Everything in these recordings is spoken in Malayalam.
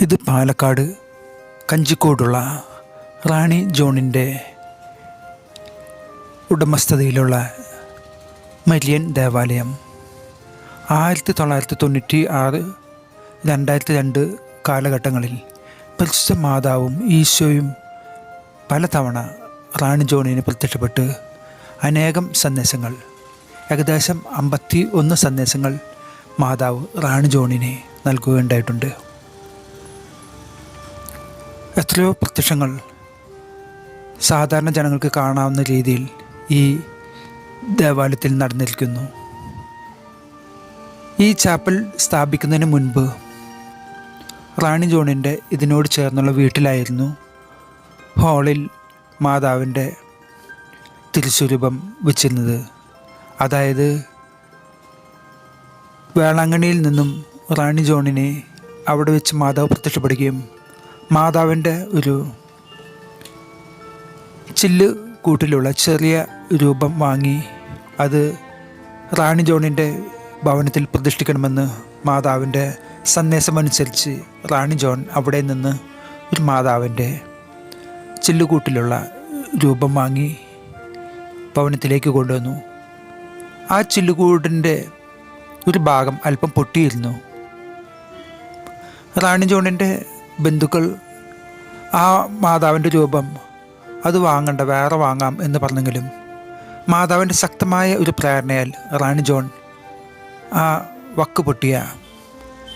ഇത് പാലക്കാട് കഞ്ചിക്കോടുള്ള റാണി ജോണിന്റെ ഉടമസ്ഥതയിലുള്ള മരിയൻ ദേവാലയം. ആയിരത്തി തൊള്ളായിരത്തി തൊണ്ണൂറ്റി ആറ് രണ്ടായിരത്തി രണ്ട് കാലഘട്ടങ്ങളിൽ പരിശുദ്ധ മാതാവും ഈശോയും പലതവണ റാണി ജോണിന് പ്രത്യക്ഷപ്പെട്ട് അനേകം സന്ദേശങ്ങൾ ഏകദേശം അമ്പത്തി ഒന്ന് സന്ദേശങ്ങൾ മാതാവ് റാണി ജോണിനെ നൽകുകയുണ്ടായിട്ടുണ്ട്. എത്രയോ പ്രത്യക്ഷങ്ങൾ സാധാരണ ജനങ്ങൾക്ക് കാണാവുന്ന രീതിയിൽ ഈ ദേവാലയത്തിൽ നടന്നിരിക്കുന്നു. ഈ ചാപ്പൽ സ്ഥാപിക്കുന്നതിന് മുൻപ് റാണി ജോണിന്റെ ഇതിനോട് ചേർന്നുള്ള വീട്ടിലായിരുന്നു ഹാളിൽ മാതാവിന്റെ തിരുസ്വരൂപം വെച്ചിരുന്നത്. അതായത് വേളാങ്കണ്ണിയിൽ നിന്നും റാണി ജോണിനെ അവിടെ വെച്ച് മാതാവ് പ്രത്യക്ഷപ്പെടുകയും മാതാവിന്റെ ഒരു ചില്ല് കൂട്ടിലുള്ള ചെറിയ രൂപം വാങ്ങി അത് റാണി ജോണിന്റെ ഭവനത്തിൽ പ്രതിഷ്ഠിക്കണമെന്ന് മാതാവിന്റെ സന്ദേശമനുസരിച്ച് റാണി ജോൺ അവിടെ നിന്ന് ഒരു മാതാവിന്റെ ചില്ലുകൂട്ടിലുള്ള രൂപം വാങ്ങി ഭവനത്തിലേക്ക് കൊണ്ടുവന്നു. ആ ചില്ലുകൂടിന്റെ ഒരു ഭാഗം അല്പം പൊട്ടിയിരുന്നു. റാണി ജോണിന്റെ ബന്ധുക്കൾ ആ മാതാവിന്റെ രൂപം അത് വാങ്ങണ്ട വേറെ വാങ്ങാം എന്ന് പറഞ്ഞെങ്കിലും മാതാവിന്റെ ശക്തമായ ഒരു പ്രേരണയാൽ റാണി ജോൺ ആ വക്ക് പൊട്ടിയ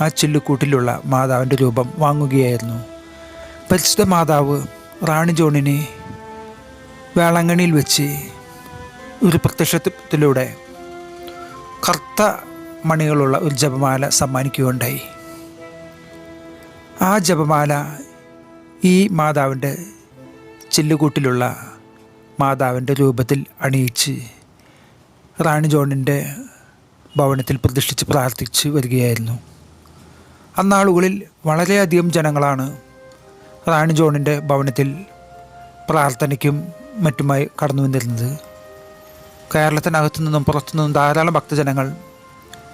ആ ചില്ലുകൂട്ടിലുള്ള മാതാവിന്റെ രൂപം വാങ്ങുകയായിരുന്നു. പരിശുദ്ധ മാതാവ് റാണി ജോണിനെ വേളങ്ങണിയിൽ വെച്ച് ഒരു പ്രത്യക്ഷത്തിലൂടെ കറുത്ത മണികളുള്ള ഒരു ജപമാല സമ്മാനിക്കുകയുണ്ടായി. ആ ജപമാല ഈ മാതാവിന്റെ ചില്ലുകൂട്ടിലുള്ള മാതാവിന്റെ രൂപത്തിൽ അണിയിച്ച് റാണി ജോണിന്റെ ഭവനത്തിൽ പ്രതിഷ്ഠിച്ച് പ്രാർത്ഥിച്ച് വരികയായിരുന്നു. അന്നാളുകളിൽ വളരെയധികം ജനങ്ങളാണ് റാണി ജോണിന്റെ ഭവനത്തിൽ പ്രാർത്ഥനയ്ക്കും മറ്റുമായി കടന്നു വന്നിരുന്നത്. കേരളത്തിനകത്തു നിന്നും പുറത്തു നിന്നും ധാരാളം ഭക്തജനങ്ങൾ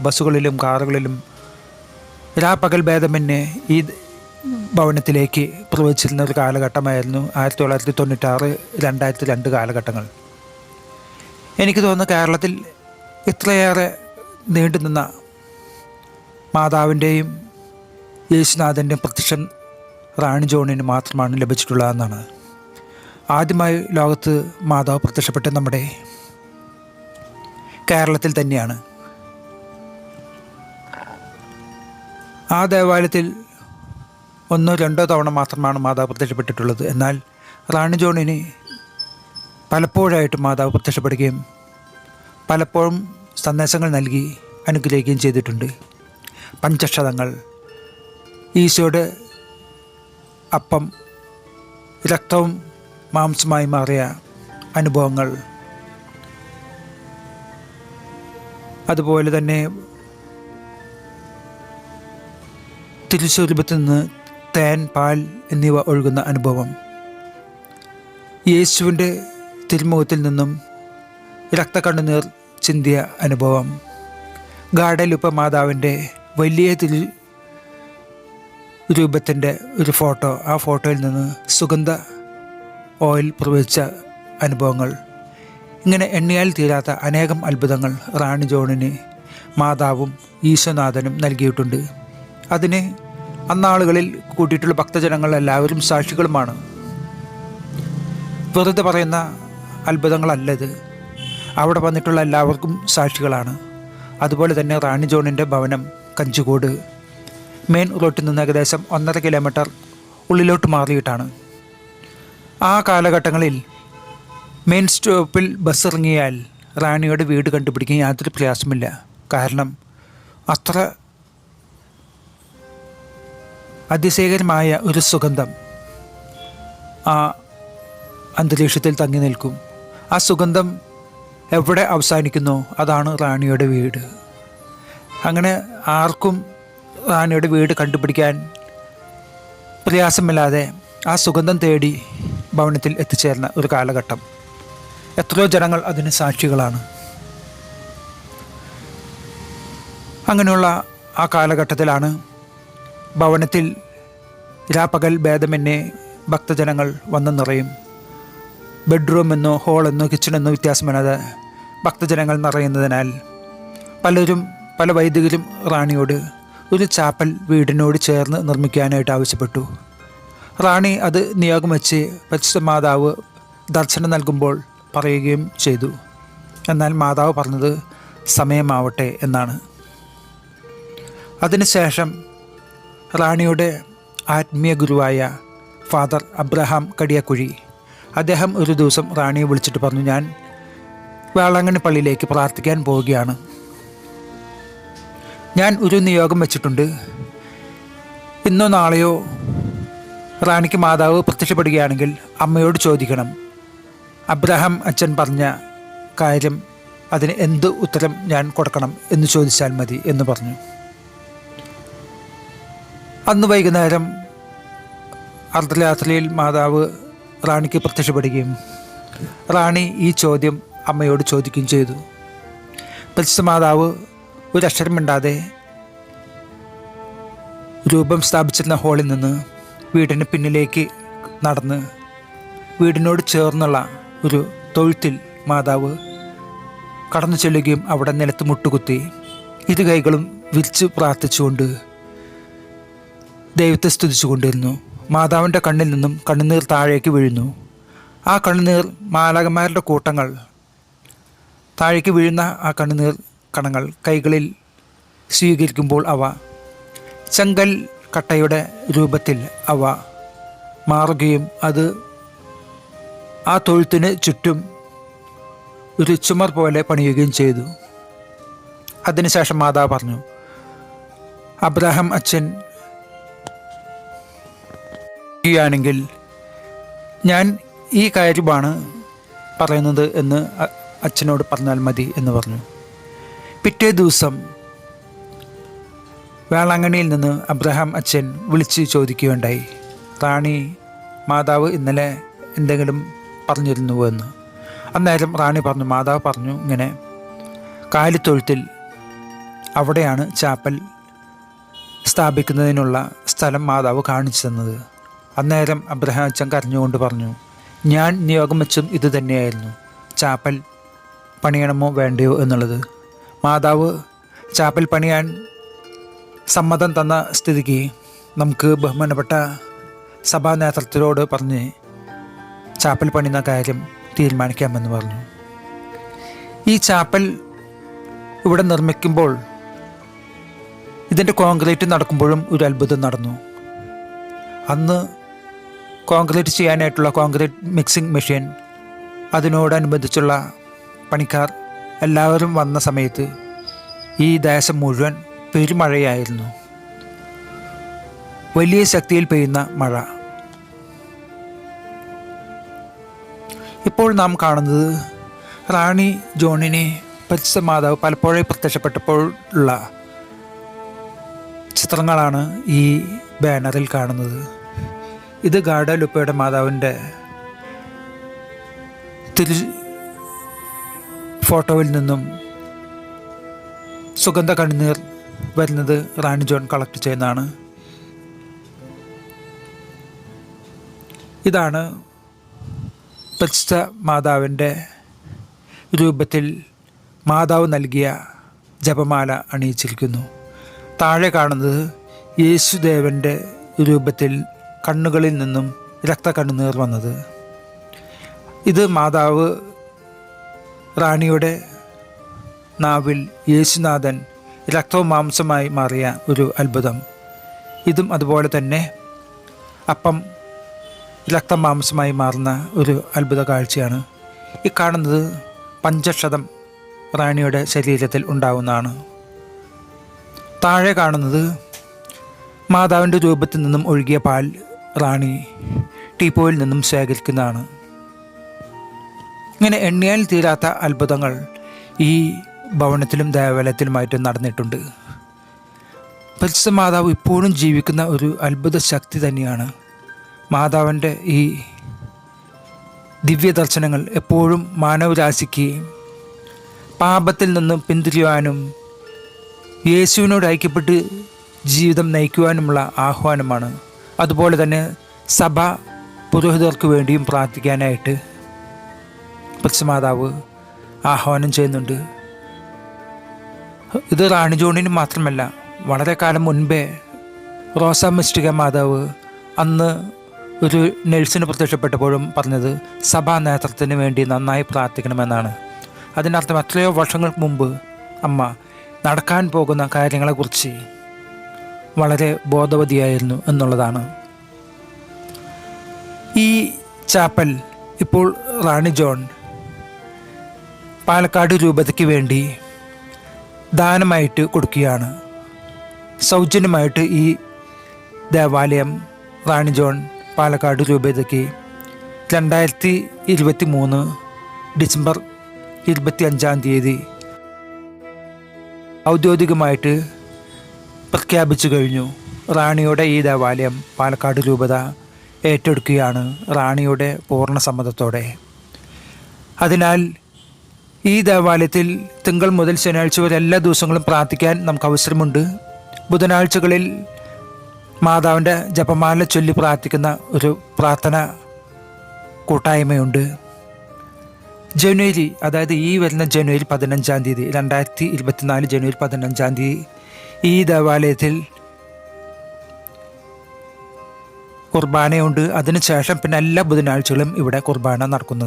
ബസ്സുകളിലും കാറുകളിലും രാപ്പകൽ ഭേദമന്യേ ഈ ഭവനത്തിലേക്ക് പ്രവചിച്ചിരുന്ന ഒരു കാലഘട്ടമായിരുന്നു ആയിരത്തി തൊള്ളായിരത്തി തൊണ്ണൂറ്റാറ് രണ്ടായിരത്തി രണ്ട് കാലഘട്ടങ്ങൾ. എനിക്ക് തോന്നുന്നു കേരളത്തിൽ ഇത്രയേറെ നീണ്ടുനിന്ന മാതാവിന്റെയും യേശുനാഥന്റെയും പ്രത്യക്ഷൻ റാണി ജോണിന് മാത്രമാണ് ലഭിച്ചിട്ടുള്ളതെന്നാണ്. ആദ്യമായി ലോകത്ത് മാതാവ് പ്രത്യക്ഷപ്പെട്ട നമ്മുടെ കേരളത്തിൽ തന്നെയാണ്. ആ ദേവാലയത്തിൽ ഒന്നോ രണ്ടോ തവണ മാത്രമാണ് മാതാവ് പ്രത്യക്ഷപ്പെട്ടിട്ടുള്ളത്. എന്നാൽ റാണി ജോണിന് പലപ്പോഴായിട്ട് മാതാവ് പ്രത്യക്ഷപ്പെടുകയും പലപ്പോഴും സന്ദേശങ്ങൾ നൽകി അനുഗ്രഹിക്കുകയും ചെയ്തിട്ടുണ്ട്. പഞ്ചക്ഷതങ്ങൾ ഈശോയുടെ അപ്പം രക്തവും മാംസമായി മാറിയ അനുഭവങ്ങൾ അതുപോലെ തന്നെ തിരുസ്വരൂപത്തിൽ നിന്ന് തേൻ പാൽ എന്നിവ ഒഴുകുന്ന അനുഭവം. യേശുവിന്റെ തിരുമുഖത്തിൽ നിന്നും രക്തക്കണ്ണുനീർ ചിന്തിയ അനുഭവം. ഗാഡലുപ്പ മാതാവിന്റെ വലിയ തിരു രൂപത്തിന്റെ ഒരു ഫോട്ടോ ആ ഫോട്ടോയിൽ നിന്ന് സുഗന്ധ ഓയിൽ പ്രവഹിച്ച അനുഭവങ്ങൾ. ഇങ്ങനെ എണ്ണിയാൽ തീരാത്ത അനേകം അത്ഭുതങ്ങൾ റാണി ജോണിന് മാതാവും ഈശ്വനാഥനും നൽകിയിട്ടുണ്ട്. അതിന് അന്നാളുകളിൽ കൂട്ടിയിട്ടുള്ള ഭക്തജനങ്ങൾ എല്ലാവരും സാക്ഷികളുമാണ്. വെറുതെ പറയുന്ന അത്ഭുതങ്ങളല്ലത്. അവിടെ വന്നിട്ടുള്ള എല്ലാവർക്കും സാക്ഷികളാണ്. അതുപോലെ തന്നെ റാണി ജോണിന്റെ ഭവനം കഞ്ചുകോട്. മെയിൻ റോട്ടിൽ നിന്ന് ഏകദേശം ഒന്നര കിലോമീറ്റർ ഉള്ളിലോട്ട് മാറിയിട്ടാണ്. ആ കാലഘട്ടങ്ങളിൽ മെയിൻ സ്റ്റോപ്പിൽ ബസ് ഇറങ്ങിയാൽ റാണിയുടെ വീട് കണ്ടുപിടിക്കാൻ യാതൊരു പ്രയാസമില്ല കാരണം അത്ര അതിശയകരമായ ഒരു സുഗന്ധം. ആ അന്തരീക്ഷത്തിൽ തങ്ങി നിൽക്കും. ആ സുഗന്ധം എവിടെ അവസാനിക്കുന്നു? അതാണ് റാണിയുടെ വീട്. അങ്ങനെ ആർക്കും റാണിയുടെ വീട് കണ്ടുപിടിക്കാൻ പ്രയാസമില്ലാതെ ആ സുഗന്ധം തേടി ഭവനത്തിൽ എത്തിച്ചേർന്ന ഒരു കാലഘട്ടം. എത്രയോ ജനങ്ങൾ അതിന് സാക്ഷികളാണ്. അങ്ങനെയുള്ള ആ കാലഘട്ടത്തിലാണ് ഭവനത്തിൽ രാപ്പകൽ ഭേദമെന്നെ ഭക്തജനങ്ങൾ വന്നു നിറയും. ബെഡ്റൂം എന്നോ കിച്ചൺ എന്നോ വ്യത്യാസമില്ലാതെ ഭക്തജനങ്ങൾ നിറയുന്നതിനാൽ പലരും പല വൈദികരും റാണിയോട് ഒരു ചാപ്പൽ വീടിനോട് ചേർന്ന് നിർമ്മിക്കാനായിട്ട് ആവശ്യപ്പെട്ടു. റാണി അത് നിയോഗം വെച്ച് പരിശുദ്ധ മാതാവ് ദർശനം നൽകുമ്പോൾ പറയുകയും ചെയ്തു. എന്നാൽ മാതാവ് പറഞ്ഞത് സമയമാവട്ടെ എന്നാണ്. അതിനുശേഷം റാണിയുടെ ആത്മീയ ഗുരുവായ ഫാദർ അബ്രഹാം കടിയക്കുഴി. അദ്ദേഹം ഒരു ദിവസം റാണിയെ വിളിച്ചിട്ട് പറഞ്ഞു ഞാൻ വേളാങ്കണ്ണി പള്ളിയിലേക്ക് പ്രാർത്ഥിക്കാൻ പോവുകയാണ്. ഞാൻ ഒരു നിയോഗം വെച്ചിട്ടുണ്ട്. ഇന്നോ നാളെയോ റാണിക്ക് മാതാവ് പ്രത്യക്ഷപ്പെടുകയാണെങ്കിൽ അമ്മയോട് ചോദിക്കണം. അബ്രഹാം അച്ഛൻ പറഞ്ഞ കാര്യം അതിന് എന്ത് ഉത്തരം ഞാൻ കൊടുക്കണം എന്ന് ചോദിച്ചാൽ മതി എന്ന് പറഞ്ഞു. അന്ന് വൈകുന്നേരം അർദ്ധരാത്രിയിൽ മാതാവ് റാണിക്ക് പ്രത്യക്ഷപ്പെടുകയും റാണി ഈ ചോദ്യം അമ്മയോട് ചോദിക്കുകയും ചെയ്തു. പരിശുദ്ധ മാതാവ് ഒരു അക്ഷരം മിണ്ടാതെ രൂപം സ്ഥാപിച്ചിരുന്ന ഹോളിൽ നിന്ന് വീടിന് പിന്നിലേക്ക് നടന്ന് വീടിനോട് ചേർന്നുള്ള ഒരു തൊഴുത്തിൽ മാതാവ് കടന്നു ചെല്ലുകയും അവിടെ നിലത്ത് മുട്ടുകുത്തി ഇരു കൈകളും വിരിച്ച് പ്രാർത്ഥിച്ചുകൊണ്ട് ദൈവത്തെ സ്തുതിച്ചുകൊണ്ടിരുന്നു മാതാവിന്റെ കണ്ണിൽ നിന്നും കണ്ണുനീർ താഴേക്ക് വീഴുന്നു. ആ കണ്ണുനീർ മാലകന്മാരുടെ കൂട്ടങ്ങൾ. താഴേക്ക് വീഴുന്ന ആ കണ്ണുനീർ കണങ്ങൾ കൈകളിൽ സ്വീകരിക്കുമ്പോൾ അവ ചെങ്കൽ കട്ടയുടെ രൂപത്തിൽ അവ മാറുകയും അത് ആ തൊഴുത്തിന് ചുറ്റും ഒരു ചുമർ പോലെ പണിയുകയും ചെയ്തു. അതിനുശേഷം മാതാവ് പറഞ്ഞു അബ്രഹാം അച്ഛൻ ാണെങ്കിൽ ഞാൻ ഈ കാര്യമാണ് പറയുന്നത് എന്ന് അച്ഛനോട് പറഞ്ഞാൽ മതി എന്ന് പറഞ്ഞു. പിറ്റേ ദിവസം വേളാങ്കണ്ണിയിൽ നിന്ന് അബ്രഹാം അച്ഛൻ വിളിച്ച് ചോദിക്കുകയുണ്ടായി. റാണി മാതാവ് ഇന്നലെ എന്തെങ്കിലും പറഞ്ഞിരുന്നുവോ എന്ന്. അന്നേരം റാണി പറഞ്ഞു മാതാവ് പറഞ്ഞു ഇങ്ങനെ കാലിത്തൊഴുത്തിൽ അവിടെയാണ് ചാപ്പൽ സ്ഥാപിക്കുന്നതിനുള്ള സ്ഥലം മാതാവ് കാണിച്ചു തന്നത്. അന്നേരം അബ്രഹാം അച്ഛൻ കരഞ്ഞുകൊണ്ട് പറഞ്ഞു ഞാൻ നിയോഗം വെച്ചും ഇത് തന്നെയായിരുന്നു. ചാപ്പൽ പണിയണമോ വേണ്ടയോ എന്നുള്ളത്. മാതാവ് ചാപ്പൽ പണിയാൻ സമ്മതം തന്ന സ്ഥിതിക്ക് നമുക്ക് ബഹുമാനപ്പെട്ട സഭാ നേതൃത്വത്തോട് പറഞ്ഞ് ചാപ്പൽ പണിയുന്ന കാര്യം തീരുമാനിക്കാമെന്ന് പറഞ്ഞു. ഈ ചാപ്പൽ ഇവിടെ നിർമ്മിക്കുമ്പോൾ ഇതിന്റെ കോൺക്രീറ്റ് നടക്കുമ്പോഴും ഒരു അത്ഭുതം നടന്നു. അന്ന് കോൺക്രീറ്റ് ചെയ്യാനായിട്ടുള്ള കോൺക്രീറ്റ് മിക്സിംഗ് മെഷീൻ അതിനോടനുബന്ധിച്ചുള്ള പണിക്കാർ എല്ലാവരും വന്ന സമയത്ത് ഈ ദേശം മുഴുവൻ പെരുമഴയായിരുന്നു. വലിയ ശക്തിയിൽ പെയ്യുന്ന മഴ. ഇപ്പോൾ നാം കാണുന്നത് റാണി ജോണിനെ പരിശുദ്ധ മാതാവ് പലപ്പോഴേ പ്രത്യക്ഷപ്പെട്ടപ്പോൾ ഉള്ള ചിത്രങ്ങളാണ് ഈ ബാനറിൽ കാണുന്നത്. ഇത് ഗാഡലുപ്പയുടെ മാതാവിന്റെ തിരു ഫോട്ടോയിൽ നിന്നും സുഗന്ധ കണ്ണുനീർ വരുന്നത് റാണി ജോൺ കളക്ട് ചെയ്യുന്നതാണ്. ഇതാണ് പരിശുദ്ധ മാതാവിന്റെ രൂപത്തിൽ മാതാവ് നൽകിയ ജപമാല അണിയിച്ചിരിക്കുന്നു. താഴെ കാണുന്നത് യേശുദേവന്റെ രൂപത്തിൽ കണ്ണുകളിൽ നിന്നും രക്തക്കണ്ണുനീർ വന്നത്. ഇത് മാതാവ് റാണിയുടെ നാവിൽ യേശുനാഥൻ രക്തവും മാംസമായി മാറിയ ഒരു അത്ഭുതം. ഇതും അതുപോലെ തന്നെ അപ്പം രക്തം മാംസമായി മാറുന്ന ഒരു അത്ഭുത കാഴ്ചയാണ്. ഈ കാണുന്നത് പഞ്ചക്ഷതം റാണിയുടെ ശരീരത്തിൽ ഉണ്ടാവുന്നതാണ്. താഴെ കാണുന്നത് മാതാവിന്റെ രൂപത്തിൽ നിന്നും ഒഴുകിയ പാൽ റാണി ടീപ്പോയിൽ നിന്നും ശേഖരിക്കുന്നതാണ്. ഇങ്ങനെ എണ്ണിയാൽ തീരാത്ത അത്ഭുതങ്ങൾ ഈ ഭവനത്തിലും ദേവാലയത്തിലുമായിട്ട് നടന്നിട്ടുണ്ട്. പരിശുദ്ധ മാതാവ് ഇപ്പോഴും ജീവിക്കുന്ന ഒരു അത്ഭുത ശക്തി തന്നെയാണ്. മാതാവിന്റെ ഈ ദിവ്യ ദർശനങ്ങൾ എപ്പോഴും മാനവരാശിക്ക് പാപത്തിൽ നിന്നും പിന്തിരിയുവാനും യേശുവിനോട് ഐക്യപ്പെട്ട് ജീവിതം നയിക്കുവാനുമുള്ള ആഹ്വാനമാണ്. അതുപോലെ തന്നെ സഭ പുരോഹിതർക്ക് വേണ്ടിയും പ്രാർത്ഥിക്കാനായിട്ട് പക്ഷമാതാവ് ആഹ്വാനം ചെയ്യുന്നുണ്ട്. ഇത് റാണി ജോണിന് മാത്രമല്ല വളരെ കാലം മുൻപേ റോസ മിസ്റ്റിക മാതാവ് അന്ന് ഒരു നഴ്സിന് പ്രത്യക്ഷപ്പെട്ടപ്പോഴും പറഞ്ഞത് സഭാ നേതൃത്വത്തിന് വേണ്ടി നന്നായി പ്രാർത്ഥിക്കണമെന്നാണ്. അതിനർത്ഥം എത്രയോ വർഷങ്ങൾക്ക് മുമ്പ് അമ്മ നടക്കാൻ പോകുന്ന കാര്യങ്ങളെക്കുറിച്ച് വളരെ ബോധവതിയായിരുന്നു എന്നുള്ളതാണ്. ഈ ചാപ്പൽ ഇപ്പോൾ റാണി ജോൺ പാലക്കാട് രൂപതയ്ക്ക് വേണ്ടി ദാനമായിട്ട് കൊടുക്കുകയാണ്. സൗജന്യമായിട്ട് ഈ ദേവാലയം റാണി ജോൺ പാലക്കാട് രൂപതയ്ക്ക് രണ്ടായിരത്തി ഇരുപത്തി മൂന്ന് ഡിസംബർ ഇരുപത്തി അഞ്ചാം തീയതി ഔദ്യോഗികമായിട്ട് പ്രഖ്യാപിച്ചു കഴിഞ്ഞു. റാണിയുടെ ഈ ദേവാലയം പാലക്കാട് രൂപത ഏറ്റെടുക്കുകയാണ് റാണിയുടെ പൂർണ സമ്മതത്തോടെ അതിനാൽ ഈ ദേവാലയത്തിൽ തിങ്കൾ മുതൽ ശനിയാഴ്ച വരെ എല്ലാ ദിവസങ്ങളും പ്രാർത്ഥിക്കാൻ നമുക്ക് അവസരമുണ്ട്. ബുധനാഴ്ചകളിൽ മാതാവിന്റെ ജപമാല ചൊല്ലി പ്രാർത്ഥിക്കുന്ന ഒരു പ്രാർത്ഥന കൂട്ടായ്മയുണ്ട്. ജനുവരി അതായത് ഈ വരുന്ന ജനുവരി പതിനഞ്ചാം തീയതി രണ്ടായിരത്തി ഇരുപത്തിനാല് ജനുവരി പതിനഞ്ചാം തീയതി ഈ ദേവാലയത്തിൽ കുർബാനയുണ്ട്. അതിനുശേഷം പിന്നെ എല്ലാ ബുധനാഴ്ചകളും ഇവിടെ കുർബാന നടക്കുന്നത്.